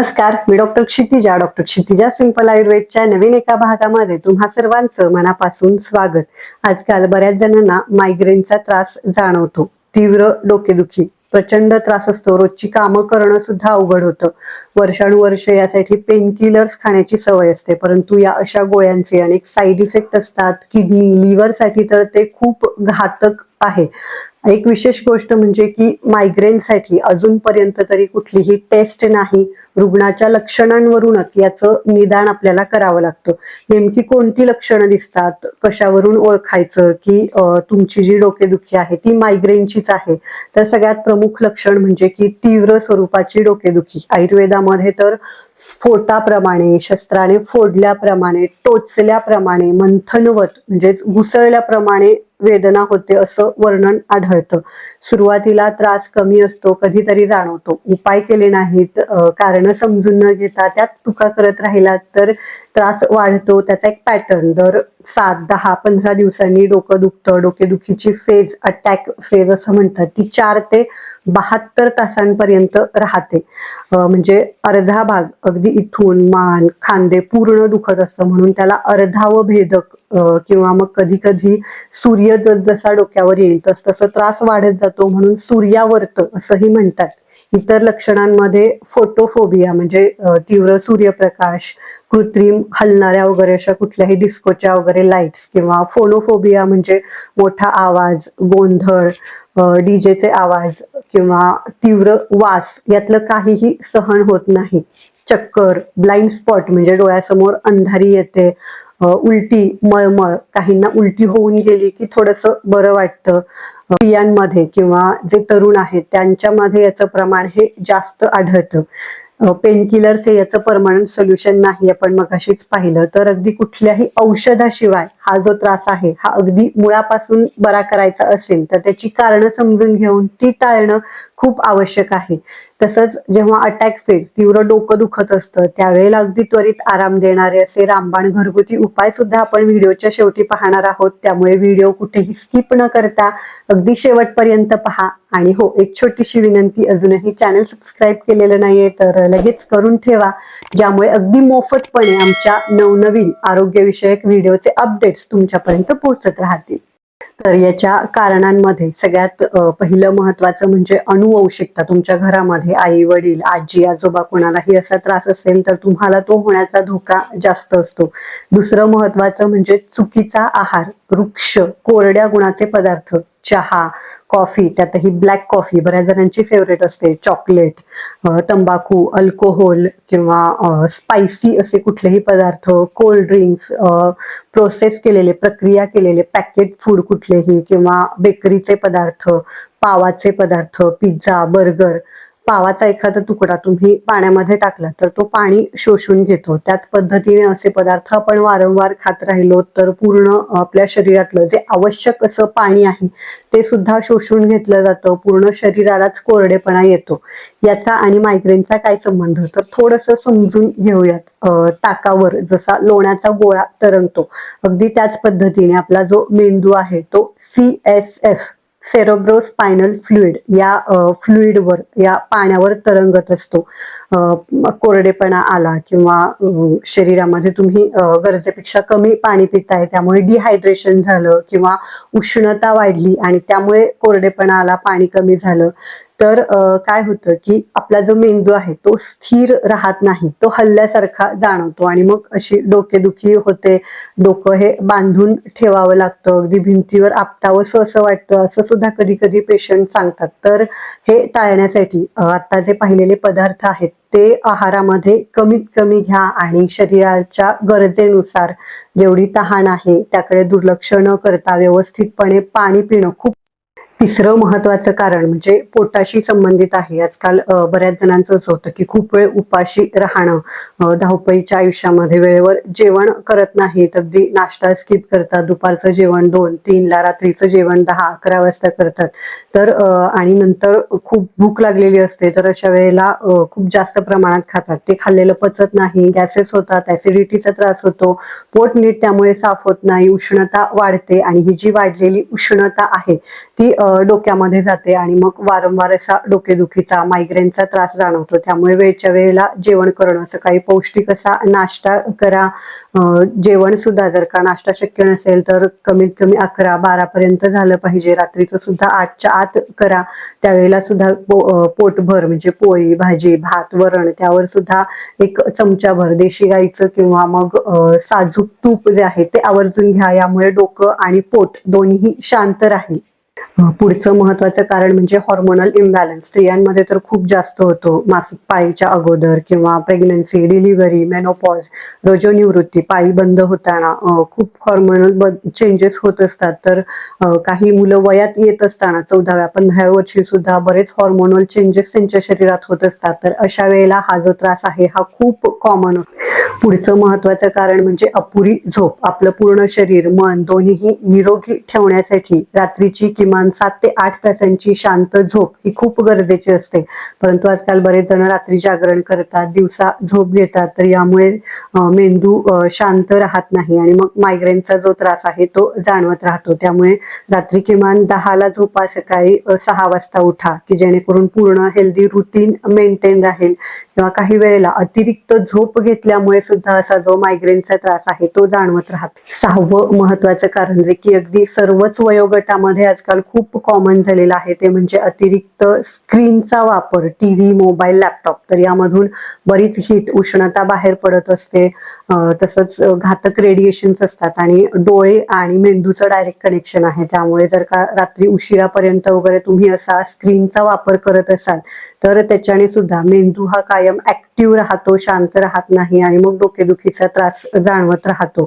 नमस्कार मी doctor Kshitija. Doctor Kshitija simple आयुर्वेदच्या नवीन एका भागामध्ये तुम्हा सर्वांचं मनापासून स्वागत. आजकाल बऱ्याच जणांना मायग्रेनचा त्रास जाणवतो. तीव्र डोकेदुखी प्रचंड त्रास असतो. रोजची कामं करणं सुद्धा अवघड होतं. वर्षानुवर्ष यासाठी पेन किलर्स खाण्याची सवय असते. परंतु या अशा गोळ्यांचे अनेक साईड इफेक्ट असतात. किडनी लिव्हरसाठी तर ते खूप घातक आहे. एक विशेष गोष्ट म्हणजे की मायग्रेनसाठी अजूनपर्यंत तरी कुठलीही टेस्ट नाही. रुग्णाच्या लक्षणांवरूनच याचं निदान आपल्याला करावं लागतं. नेमकी कोणती लक्षणं दिसतात? कशावरून ओळखायचं? की तुमची जी डोकेदुखी आहे ती मायग्रेनचीच आहे. तर सगळ्यात प्रमुख लक्षण म्हणजे की तीव्र स्वरूपाची डोकेदुखी आयुर्वेदामध्ये तर स्फोटाप्रमाणे शस्त्राने फोडल्याप्रमाणे टोचल्याप्रमाणे मंथनवत म्हणजेच घुसळल्याप्रमाणे वेदना होते असं वर्णन आढळतं. सुरुवातीला त्रास कमी असतो कधीतरी जाणवतो. उपाय केले नाहीत कारण समजून न घेता त्याच चुका करत राहिलात तर त्रास वाढतो. त्याचा एक पॅटर्न दर सात दहा पंधरा दिवसांनी डोकं दुखतं. डोकेदुखीची फेज अटॅक फेज असं म्हणतात. ती चार ते बहात्तर तासांपर्यंत राहते. म्हणजे अर्धा भाग अगदी इथून मान खांदे पूर्ण दुखत असतं म्हणून त्याला अर्धाव भेदक किंवा मग कधी कधी सूर्य जस जसा डोक्यावर येईल तस तसं त्रास वाढत जातो म्हणून सूर्यावर्त असंही म्हणतात. इतर लक्षणांमध्ये फोटोफोबिया म्हणजे तीव्र सूर्यप्रकाश कृत्रिम हलणाऱ्या वगैरे अशा कुठल्याही डिस्कोच्या वगैरे लाईट्स किंवा फोनोफोबिया म्हणजे मोठा आवाज गोंधळ डीजेचे आवाज किंवा तीव्र वास यातलं काहीही सहन होत नाही. चक्कर ब्लाइंड स्पॉट म्हणजे डोळ्यासमोर अंधारी येते उलटी मळमळ काहींना उलटी होऊन गेली की थोडंसं बरं वाटतं. स्त्रियांमध्ये किंवा जे तरुण आहेत त्यांच्यामध्ये याचं प्रमाण हे जास्त आढळतं. पेनकिलरचे याचं परमनंट सोल्युशन नाही आपण मगाशीच पाहिलं तर अगदी कुठल्याही औषधाशिवाय हा जो त्रास आहे हा अगदी मुळापासून बरा करायचा असेल तर त्याची कारणं समजून घेऊन ती टाळणं खूप आवश्यक आहे. तसंच जेव्हा अटॅक फेज तीव्र डोकं दुखत असतं त्यावेळेला अगदी त्वरित आराम देणारे असे रामबाण घरगुती उपाय सुद्धा आपण व्हिडिओच्या शेवटी पाहणार आहोत. त्यामुळे व्हिडिओ कुठेही स्किप न करता अगदी शेवटपर्यंत पहा. आणि हो एक छोटीशी विनंती अजूनही चॅनल सबस्क्राईब केलेलं नाहीये तर लगेच करून ठेवा. ज्यामुळे अगदी मोफतपणे आमच्या नवनवीन आरोग्यविषयक व्हिडिओचे अपडेट्स तुमच्यापर्यंत पोहोचत राहतील. तर याच्या कारणांमध्ये सगळ्यात पहिलं महत्वाचं म्हणजे अनुवंशिकता तुमच्या घरामध्ये आई वडील आजी आजोबा कोणालाही असा त्रास असेल तर तुम्हाला तो होण्याचा धोका जास्त असतो. दुसरं महत्वाचं म्हणजे चुकीचा आहार वृक्ष कोरड्या गुणाचे पदार्थ चहा कॉफी त्यातही ब्लॅक कॉफी बऱ्याच जणांची फेवरेट असते चॉकलेट तंबाखू अल्कोहोल किंवा स्पायसी असे कुठलेही पदार्थ कोल्ड ड्रिंक्स प्रोसेस केलेले प्रक्रिया केलेले पॅकेट फूड कुठलेही किंवा बेकरीचे पदार्थ पावाचे पदार्थ पिझ्झा बर्गर पावाचा एखादा तुकडा तुम्ही पाण्यामध्ये टाकला तर तो पाणी शोषून घेतो. त्याच पद्धतीने असे पदार्थ आपण वारंवार खात राहिलो तर पूर्ण आपल्या शरीरातलं जे आवश्यक असं पाणी आहे ते सुद्धा शोषून घेतलं जातं. पूर्ण शरीरालाच कोरडेपणा येतो. याचा आणि मायग्रेनचा काय संबंध? तर थोडंसं समजून घेऊयात. ताकावर जसा लोण्याचा गोळा तरंगतो अगदी त्याच पद्धतीने आपला जो मेंदू आहे तो C S F cerebrospinal fluid या फ्लुइडवर या पाण्यावर तरंगत असतो. कोरडेपणा आला किंवा शरीरामध्ये तुम्ही गरजेपेक्षा कमी पाणी पिताय त्यामुळे डिहायड्रेशन झालं किंवा उष्णता वाढली आणि त्यामुळे कोरडेपणा आला पाणी कमी झालं तर काय होतं की आपला जो मेंदू आहे तो स्थिर राहत नाही. तो हल्ल्यासारखा जाणवतो आणि मग अशी डोकेदुखी होते. डोकं हे बांधून ठेवावं लागतं. अगदी भिंतीवर आपटावंसं असं वाटतं. असं सुद्धा कधी कधी पेशंट सांगतात. तर हे टाळण्यासाठी आता जे पाहिलेले पदार्थ आहेत ते आहारामध्ये कमीत कमी घ्या आणि शरीराच्या गरजेनुसार जेवढी तहान आहे त्याकडे दुर्लक्ष न करता व्यवस्थितपणे पाणी पिणं खूप तिसरं महत्वाचं कारण म्हणजे पोटाशी संबंधित आहे. आजकाल बऱ्याच जणांचं असं होतं की खूप वेळ उपाशी राहणं धावपळीच्या आयुष्यामध्ये वेळेवर जेवण करत नाहीत. अगदी नाश्ता स्किप करतात दुपारचं जेवण दोन तीनला रात्रीचं जेवण दहा अकरा वाजता करतात. तर आणि नंतर खूप भूक लागलेली असते तर अशा वेळेला खूप जास्त प्रमाणात खातात. ते खाल्लेलं पचत नाही गॅसेस होतात ऍसिडिटीचा त्रास होतो पोट नीट त्यामुळे साफ होत नाही उष्णता वाढते आणि ही जी वाढलेली उष्णता आहे ती डोक्यामध्ये जाते आणि मग वारंवार असा डोकेदुखीचा मायग्रेनचा त्रास जाणवतो. त्यामुळे वेळच्या वेळेला जेवण करणं सकाळी पौष्टिक असा नाश्ता करा. जेवण सुद्धा जर का नाश्ता शक्य नसेल तर कमीत कमी अकरा बारा पर्यंत झालं पाहिजे. रात्रीचं सुद्धा आठच्या आत करा. त्यावेळेला सुद्धा पो- पोटभर म्हणजे पोळी भाजी भात वरण त्यावर सुद्धा एक चमचाभर देशी गाईचं किंवा मग साजूक तूप जे आहे ते आवर्जून घ्या. यामुळे डोकं आणि पोट दोन्ही शांत राहील. पुढचं महत्वाचं कारण म्हणजे हॉर्मोनल इम्बॅलन्स स्त्रियांमध्ये तर खूप जास्त होतो. मासिक पाळीच्या अगोदर किंवा प्रेग्नन्सी डिलिव्हरी मेनोपॉज रजोनिवृत्ती पाळी बंद होताना खूप हॉर्मोनल चेंजेस होत असतात. तर काही मुलं वयात येत असताना चौदाव्या पंधराव्या वर्षी सुद्धा बरेच हॉर्मोनल चेंजेस त्यांच्या शरीरात होत असतात. तर अशा वेळेला हा जो त्रास आहे हा खूप कॉमन पुढचं महत्वाचं कारण म्हणजे अपुरी झोप. आपलं पूर्ण शरीर मन दोन्हीही निरोगी ठेवण्यासाठी रात्रीची किमान सात ते आठ तासांची शांत झोप ही खूप गरजेची असते. परंतु आजकाल बरेच जण रात्री जागरण करतात दिवसा झोप घेतात तर यामुळे मेंदू शांत राहत नाही आणि मग मायग्रेनचा जो त्रास आहे तो जाणवत राहतो. त्यामुळे रात्री किमान दहाला झोपा सकाळी सहा वाजता उठा की जेणेकरून पूर्ण हेल्दी रुटीन मेंटेन राहील. किंवा काही वेळेला अतिरिक्त झोप घेतल्यामुळे सुद्धा असा जो मायग्रेनचा त्रास आहे तो जाणवत राहतो. सहावं महत्वाचं कारण जे की अगदी सर्वच वयोगटामध्ये आजकाल खूप कॉमन झालेलं आहे ते म्हणजे अतिरिक्त स्क्रीनचा वापर टीव्ही मोबाईल लॅपटॉप तर यामधून बरीच हीट उष्णता बाहेर पडत असते. तसंच घातक रेडिएशन्स असतात आणि डोळे आणि मेंदूचं डायरेक्ट कनेक्शन आहे. त्यामुळे जर का रात्री उशिरापर्यंत वगैरे तुम्ही असा स्क्रीनचा वापर करत असाल तर त्याच्याने सुद्धा मेंदू हा कायम ऍक्टिव्ह राहतो शांत राहत नाही आणि मग डोकेदुखीचा त्रास जाणवत राहतो.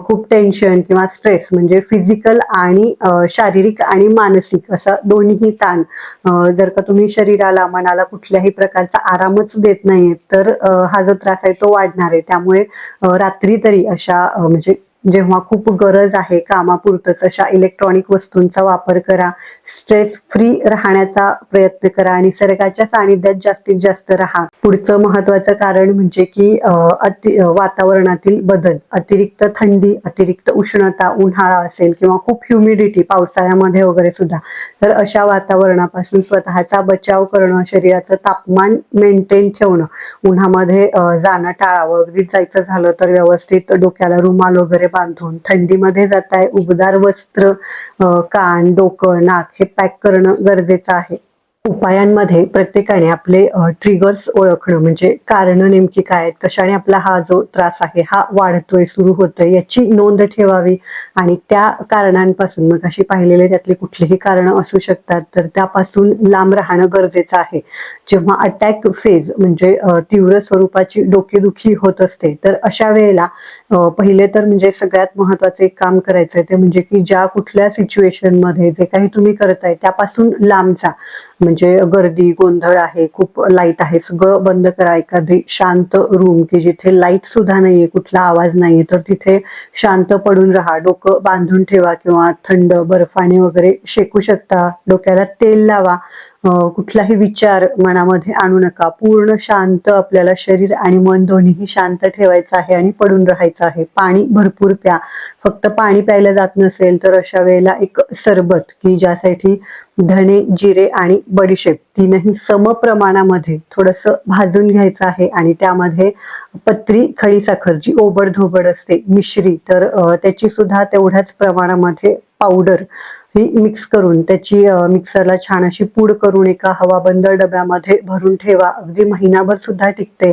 खूप टेन्शन किंवा स्ट्रेस म्हणजे फिजिकल आणि शारीरिक आणि मानसिक असा दोन्हीही ताण. जर का तुम्ही शरीराला मनाला कुठल्याही प्रकारचा आरामच देत नाहीये तर हा जो त्रास आहे तो वाढणार आहे. त्यामुळे रात्री तरी अशा म्हणजे जेव्हा खूप गरज आहे कामापुरतच अशा इलेक्ट्रॉनिक वस्तूंचा वापर करा. स्ट्रेस फ्री राहण्याचा प्रयत्न करा. आणि निसर्गाच्या सानिध्यात जास्तीत जास्त राहा. पुढचं महत्वाचं कारण म्हणजे की अति वातावरणातील बदल. अतिरिक्त थंडी अतिरिक्त उष्णता उन्हाळा असेल किंवा खूप ह्युमिडिटी पावसाळ्यामध्ये वगैरे सुद्धा. तर अशा वातावरणापासून स्वतःचा बचाव करणं शरीराचं तापमान मेंटेन ठेवणं. उन्हामध्ये जाणं टाळावं. अगदीच जायचं झालं तर व्यवस्थित डोक्याला रुमाल वगैरे बांधून थंडीमध्ये जाताय उबदार वस्त्र कान डोकं नाक हे पॅक करणं गरजेचं आहे. उपायांमध्ये प्रत्येकाने आपले ट्रिगर्स ओळखणं म्हणजे कारण नेमकी काय आहेत कशाने आपला हा जो त्रास आहे हा वाढतोय सुरू होतोय याची नोंद ठेवावी आणि त्या कारणांपासून मग अशी पाहिलेले त्यातले कुठलेही कारण असू शकतात तर त्यापासून लांब राहणं गरजेचं आहे. जेव्हा अटॅक फेज म्हणजे तीव्र स्वरूपाची डोकेदुखी होत असते तर अशा वेळेला पहिले तर म्हणजे सगळ्यात महत्वाचं एक काम करायचं आहे ते म्हणजे की ज्या कुठल्या सिच्युएशनमध्ये जे काही तुम्ही करताय त्यापासून लांब जा. म्हणजे गर्दी गोंधळ आहे खूप लाइट आहे. सगळं बंद करा. एखादी शांत रूम की जिथे लाइट सुद्धा नाहीये कुठला आवाज नाहीये तर तिथे शांत पडून राहा. डोकं बांधून ठेवा किंवा थंड बर्फाने वगैरे शेकू शकता. डोक्याला तेल लावा. कुठलाही विचार मनामध्ये आणू नका. पूर्ण शांत आपल्याला शरीर आणि मन दोन्हीही शांत ठेवायचं आहे आणि पडून राहायचं आहे. पाणी भरपूर प्या. फक्त पाणी प्यायला जात नसेल तर अशा वेळेला एक सरबत की ज्यासाठी धणे जिरे आणि बडीशेप तीनही सम प्रमाणामध्ये थोडस भाजून घ्यायचं आहे आणि त्यामध्ये पत्री खडी साखर जी ओबड धोबड असते मिश्री तर त्याची सुद्धा तेवढ्याच प्रमाणामध्ये पावडर मिक्स करून त्याची मिक्सरला छान अशी पूड करून एका हवाबंद डब्यामध्ये भरून ठेवा. अगदी महिनाभर सुद्धा टिकते.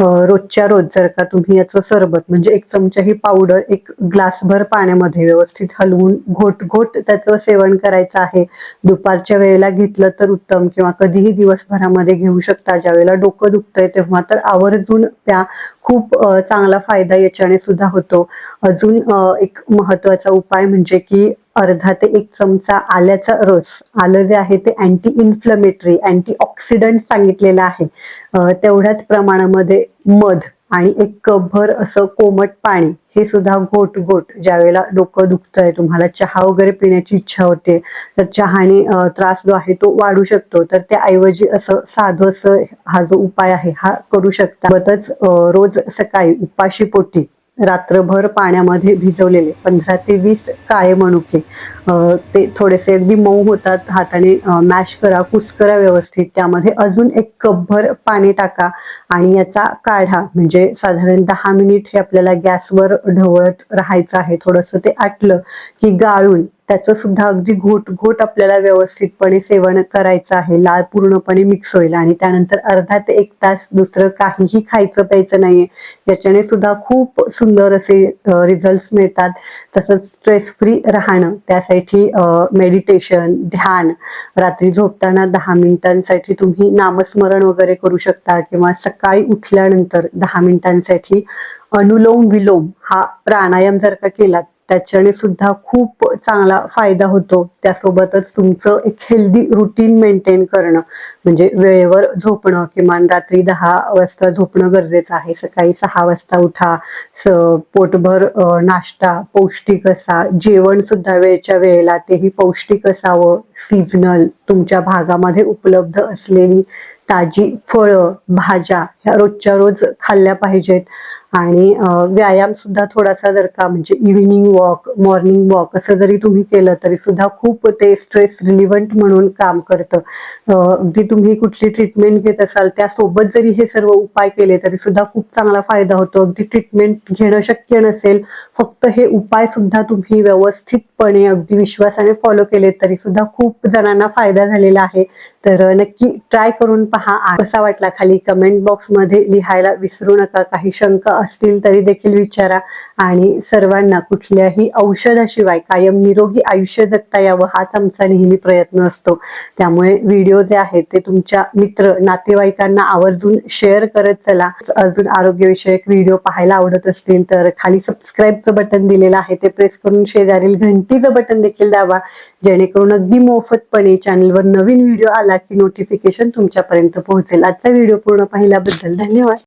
रोजच्या रोज जर का तुम्ही याचं सरबत म्हणजे एक चमचा ही पावडर एक ग्लासभर पाण्यामध्ये व्यवस्थित हलवून घोट घोट त्याचं सेवन करायचं आहे. दुपारच्या वेळेला घेतलं तर उत्तम किंवा कधीही दिवसभरामध्ये घेऊ शकता. ज्या वेळेला डोकं दुखतंय तेव्हा तर आवर्जून त्या खूप चांगला फायदा याच्याने सुद्धा होतो. अजून एक महत्त्वाचा उपाय म्हणजे की अर्धा ते एक चमचा आल्याचा रस. आलं जे आहे ते अँटी इन्फ्लमेटरी अँटी ऑक्सिडंट सांगितलेलं आहे. तेवढ्याच प्रमाणामध्ये मध आणि एक कपभर असं कोमट पाणी हे सुद्धा घोट घोट. ज्यावेळेला डोकं दुखतंय तुम्हाला चहा वगैरे पिण्याची इच्छा होते तर चहाने त्रास जो आहे तो वाढू शकतो. तर त्याऐवजी असं साधं असं हा जो उपाय आहे हा करू शकता. बतच रोज सकाळी उपाशी पोटी रात्रभर पाण्यामध्ये भिजवलेले पंधरा ते वीस काळे मनुके ते थोडेसे अगदी मऊ होतात हाताने मॅश करा कुस करा व्यवस्थित. त्यामध्ये अजून एक कपभर पाणी टाका आणि याचा काढा. म्हणजे साधारण दहा मिनिट हे आपल्याला गॅसवर ढवळत राहायचं आहे. थोडंसं ते आटलं की गाळून त्याचं सुद्धा अगदी घोट घोट आपल्याला व्यवस्थितपणे सेवन करायचं आहे. लाळ पूर्णपणे मिक्स होईल आणि त्यानंतर अर्धा ते एक तास दुसरं काहीही खायचं प्यायचं नाहीये. याच्याने सुद्धा खूप सुंदर असे रिझल्ट मिळतात. तसंच स्ट्रेस फ्री राहणं. त्यासाठी मेडिटेशन ध्यान रात्री झोपताना दहा मिनिटांसाठी तुम्ही नामस्मरण वगैरे करू शकता किंवा सकाळी उठल्यानंतर दहा मिनिटांसाठी अनुलोम विलोम हा प्राणायाम जर का केलात त्याच्याने सुद्धा खूप चांगला फायदा होतो. त्यासोबतच तुमचं एक हेल्दी रुटीन मेंटेन करणं. म्हणजे वेळेवर झोपणं किमान रात्री दहा वाजता झोपणं गरजेचं आहे. सकाळी सहा वाजता उठा. स पोटभर नाश्ता पौष्टिक असा. जेवण सुद्धा वेळच्या वेळेला तेही पौष्टिक असावं. सीझनल तुमच्या भागामध्ये उपलब्ध असलेली ताजी फळं भाज्या ह्या रोजच्या रोज खाल्ल्या पाहिजेत. आणि व्यायाम सुद्धा थोडासा जर का म्हणजे इव्हिनिंग वॉक मॉर्निंग वॉक असं जरी तुम्ही केलं तरी सुद्धा खूप ते स्ट्रेस रिलिव्हंट म्हणून काम करतं. अगदी तुम्ही कुठली ट्रीटमेंट घेत असाल त्यासोबत जरी हे सर्व उपाय केले तरी सुद्धा खूप चांगला फायदा होतो. अगदी ट्रीटमेंट घेणं शक्य नसेल फक्त हे उपाय सुद्धा तुम्ही व्यवस्थितपणे अगदी विश्वासाने फॉलो केले तरी सुद्धा खूप जणांना फायदा झालेला आहे. तर नक्की ट्राय करून पहा. कसा वाटला खाली कमेंट बॉक्समध्ये लिहायला विसरू नका. काही शंका असतील तरी देखील विचारा. आणि सर्वांना कुठल्याही औषधाशिवाय कायम निरोगी आयुष्य जगता यावं हाच आमचा नेहमी प्रयत्न असतो. त्यामुळे व्हिडिओ जे आहेत ते तुमच्या मित्र नातेवाईकांना आवर्जून शेअर करत चला. अजून आरोग्यविषयक व्हिडिओ पाहायला आवडत असतील तर खाली सबस्क्राईबचं बटन दिलेलं आहे ते प्रेस करून शेजारील घंटीचं बटन देखील दाबा. जेणेकरून अगदी मोफतपणे चॅनलवर नवीन व्हिडिओ आला की नोटिफिकेशन तुमच्यापर्यंत पोहोचेल. आजचा व्हिडिओ पूर्ण पाहिल्याबद्दल धन्यवाद.